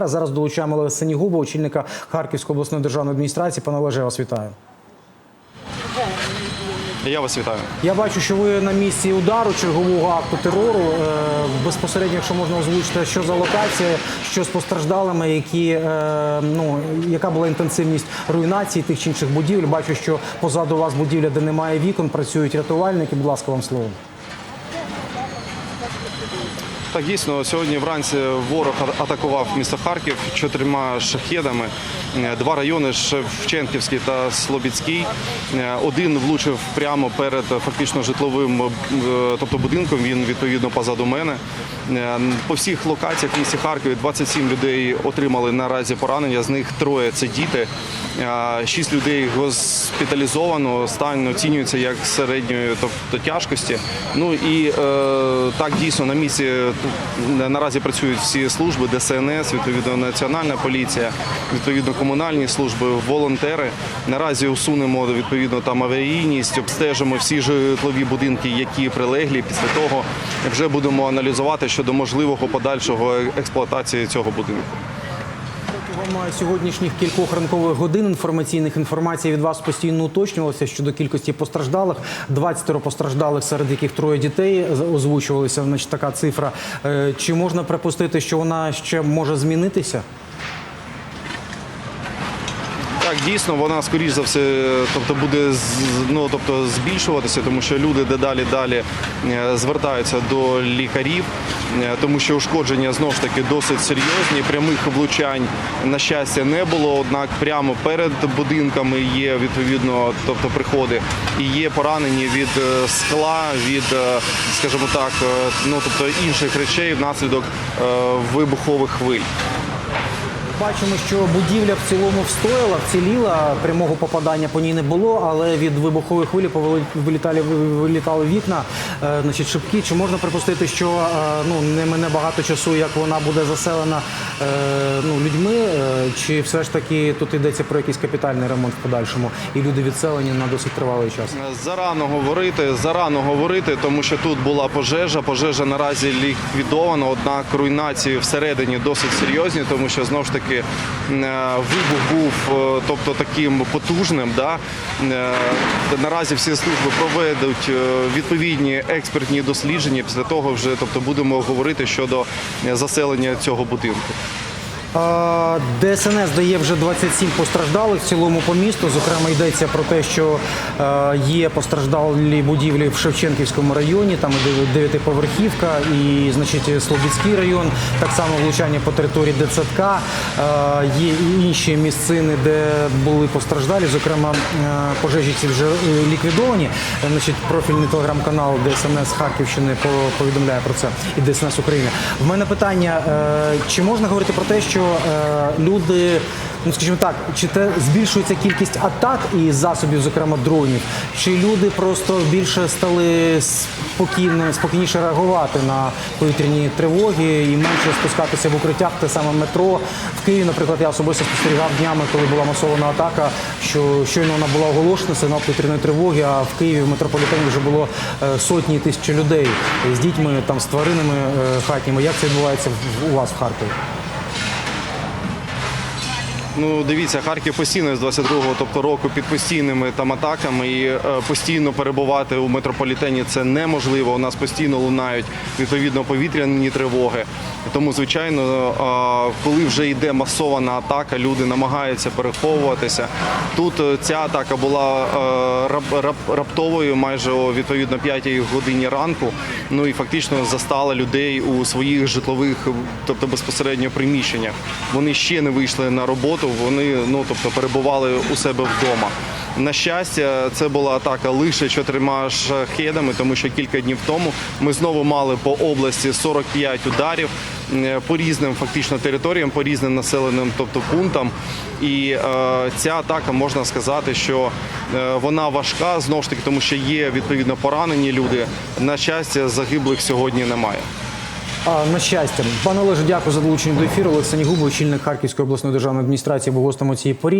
Бандера. Зараз долучаємо Олега Сенігуба, очільника Харківської обласної державної адміністрації. Пане Олеже, я вас вітаю. Я вас вітаю. Я бачу, що ви на місці удару чергового акту терору. Е, Безпосередньо, якщо можна озвучити, що за локація, що з постраждалими, які е, ну яка була інтенсивність руйнації тих чи інших будівель. Бачу, що позаду вас будівля, де немає вікон, працюють рятувальники. Будь ласка, вам слово. Так, дійсно, сьогодні вранці ворог атакував місто Харків чотирма шахедами. Е, Два райони Шевченківський та Слобідський. Е, Один влучив прямо перед е, фактично житловим тобто будинком. Він відповідно позаду мене. По всіх локаціях в місті Харкові 27 людей отримали наразі поранення. З них троє це діти. Шість людей госпіталізовано. Стан оцінюється як середньої тобто тяжкості. Ну і е, так дійсно на місці наразі працюють всі служби, ДСНС, відповідно Національна поліція, відповідно комунальні служби, волонтери. Наразі усунемо відповідно там аварійність, обстежимо всі житлові будинки, які прилеглі. Після того вже будемо аналізувати щодо можливого подальшого експлуатації цього будинку. Протягом сьогоднішніх кількох ранкових годин інформаційних інформацій від вас постійно уточнювалася щодо кількості постраждалих. 20 постраждалих, серед яких троє дітей озвучувалися. Значить, така цифра. Е, Чи можна припустити, що вона ще може змінитися? Так, дійсно, вона скоріш за все, тобто буде ну, тобто збільшуватися, тому що люди дедалі далі е, звертаються до лікарів, е, тому що ушкодження знову ж таки досить серйозні. Прямих влучань на щастя не було. Однак прямо перед будинками є відповідно, тобто приходи і є поранені від е, скла, від, скажімо так, ну тобто інших речей внаслідок вибухових хвиль. Бачимо, що будівля в цілому встояла, вціліла. Прямого попадання по ній не було, але від вибухової хвилі повили- вилітали, вікна, е, значить, шибки. Чи можна припустити, що е, ну, не мине багато часу, як вона буде заселена е, ну, людьми? Чи все ж таки тут йдеться про якийсь капітальний ремонт в подальшому, і люди відселені на досить тривалий час? Зарано говорити, зарано говорити, тому що тут була пожежа. Пожежа наразі ліквідована, однак руйнації всередині досить серйозні, тому що знову ж таки е, вибух був е, тобто таким потужним. Да? Е, Наразі всі служби проведуть відповідні експертні дослідження. Після того вже тобто будемо говорити щодо заселення цього будинку. ДСНС дає вже 27 постраждалих в цілому по місту. Зокрема, йдеться про те, що е, є постраждалі будівлі в Шевченківському районі, там дев'ятиповерхівка, і значить Слобідський район, так само влучання по території ДЦК. Е, є інші місцини, де були постраждалі. Зокрема, е, пожежі ці вже ліквідовані. Значить, профільний телеграм-канал ДСНС Харківщини по- повідомляє про це і ДСНС України. В мене питання: чи можна говорити про те, що е, люди, ну скажімо так, чи те збільшується кількість атак і засобів, зокрема дронів, чи люди просто більше стали спокійно, спокійніше реагувати на повітряні тривоги і менше спускатися в укриттях, те саме метро в Києві, наприклад, я особисто спостерігав днями, коли була масована атака, що щойно вона була оголошена сигнал повітряної тривоги, а в Києві в метрополітені вже було е, сотні тисячі людей з дітьми, там з тваринами е, хатніми. Як це відбувається у вас в Харкові? Ну, дивіться, Харків постійно з 22-го, тобто року під постійними там атаками і е, постійно перебувати у метрополітені це неможливо. У нас постійно лунають відповідно повітряні тривоги. Тому, звичайно, коли вже йде масована атака, люди намагаються переховуватися. Тут е, ця атака була е, рап- рап- раптовою, майже о відповідно 5 годині ранку. Ну і фактично застала людей у своїх житлових, тобто безпосередньо приміщеннях. Вони ще не вийшли на роботу, вони ну тобто перебували у себе вдома. На щастя, це була атака лише чотирма шахедами, тому що кілька днів тому ми знову мали по області 45 ударів по різним фактично територіям, по різним населеним, тобто пунктам. І е, ця атака можна сказати, що е, вона важка знову ж таки, тому що є відповідно поранені люди. На щастя, загиблих сьогодні немає. На щастя, пане Олеже, дякую за долучення до ефіру. Олексій Губов, очільник Харківської обласної державної адміністрації, був гостем у цій порі.